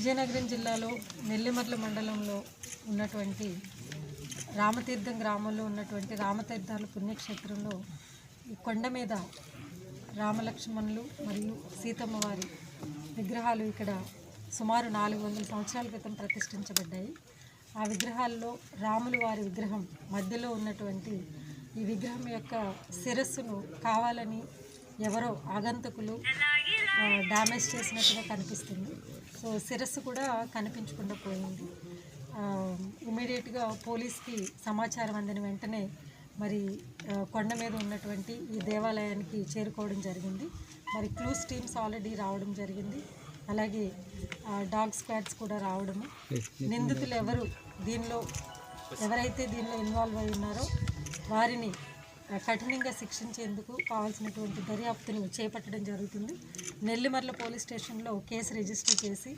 విజయనగరం జిల్లాలో నెల్లిమర్ల మండలంలో ఉన్నటువంటి రామతీర్థం గ్రామంలో ఉన్నటువంటి రామతీర్థాల పుణ్యక్షేత్రంలో ఈ కొండ మీద రామలక్ష్మణులు మరియు సీతమ్మ వారి విగ్రహాలు ఇక్కడ సుమారు నాలుగు వందల సంవత్సరాల క్రితం ప్రతిష్ఠించబడ్డాయి. ఆ విగ్రహాల్లో రాములు వారి విగ్రహం మధ్యలో ఉన్నటువంటి ఈ విగ్రహం యొక్క శిరస్సును కావాలని ఎవరో ఆగంతకులు డ్యామేజ్ చేసినట్టుగా కనిపిస్తుంది. సో శిరస్సు కూడా కనిపించకుండా పోయింది. ఇమీడియట్గా పోలీస్కి సమాచారం అందిన వెంటనే మరి కొండ మీద ఉన్నటువంటి ఈ దేవాలయానికి చేరుకోవడం జరిగింది. మరి క్లూస్ టీమ్స్ ఆల్రెడీ రావడం జరిగింది. అలాగే డాగ్ స్క్వాడ్స్ కూడా రావడము. నిందితులు ఎవరు దీనిలో ఎవరైతే దీనిలో ఇన్వాల్వ్ అయి ఉన్నారో వారిని కఠినంగా శిక్షించేందుకు కావాల్సినటువంటి దర్యాప్తును చేపట్టడం జరుగుతుంది. నెల్లిమర్ల పోలీస్ స్టేషన్లో కేసు రిజిస్టర్ చేసి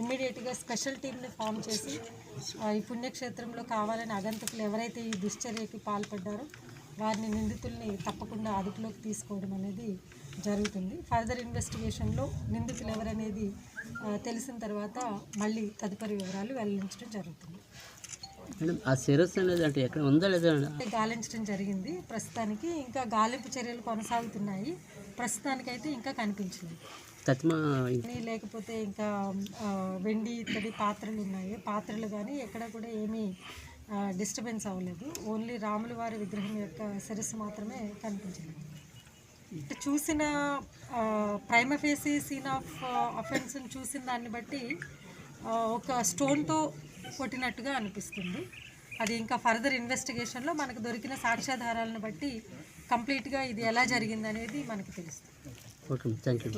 ఇమ్మీడియట్గా స్పెషల్ టీమ్ని ఫామ్ చేసి ఈ పుణ్యక్షేత్రంలో కావాలని అగంతకులు ఎవరైతే ఈ దుశ్చర్యకి పాల్పడ్డారో వారిని నిందితుల్ని తప్పకుండా అదుపులోకి తీసుకోవడం అనేది జరుగుతుంది. ఫర్దర్ ఇన్వెస్టిగేషన్లో నిందితులు ఎవరనేది తెలిసిన తర్వాత మళ్ళీ తదుపరి వివరాలు వెల్లడించడం జరుగుతుంది. మేడం ఆ అనేది అంటే ఎక్కడ ఉందా లేదా? గాలించడం జరిగింది. ప్రస్తుతానికి ఇంకా గాలింపు చర్యలు కొనసాగుతున్నాయి. ప్రస్తుతానికైతే ఇంకా కనిపించింది తత్మ లేకపోతే ఇంకా వెండి ఇత్తడి పాత్రలు ఉన్నాయి. పాత్రలు కానీ ఎక్కడ కూడా ఏమీ డిస్టర్బెన్స్ అవ్వలేదు. ఓన్లీ రాముల వారి విగ్రహం యొక్క శిరస్సు మాత్రమే కనిపించింది చూసిన ప్రైమ ఫేసి సీన్ ఆఫ్ అఫెన్స్ని చూసిన దాన్ని బట్టి ఒక స్టోన్తో కొట్టినట్టుగా అనిపిస్తుంది. అది ఇంకా ఫర్దర్ ఇన్వెస్టిగేషన్లో మనకు దొరికిన సాక్ష్యాధారాలను బట్టి కంప్లీట్గా ఇది ఎలా జరిగిందనేది మనకు తెలుస్తుంది. Okay thank you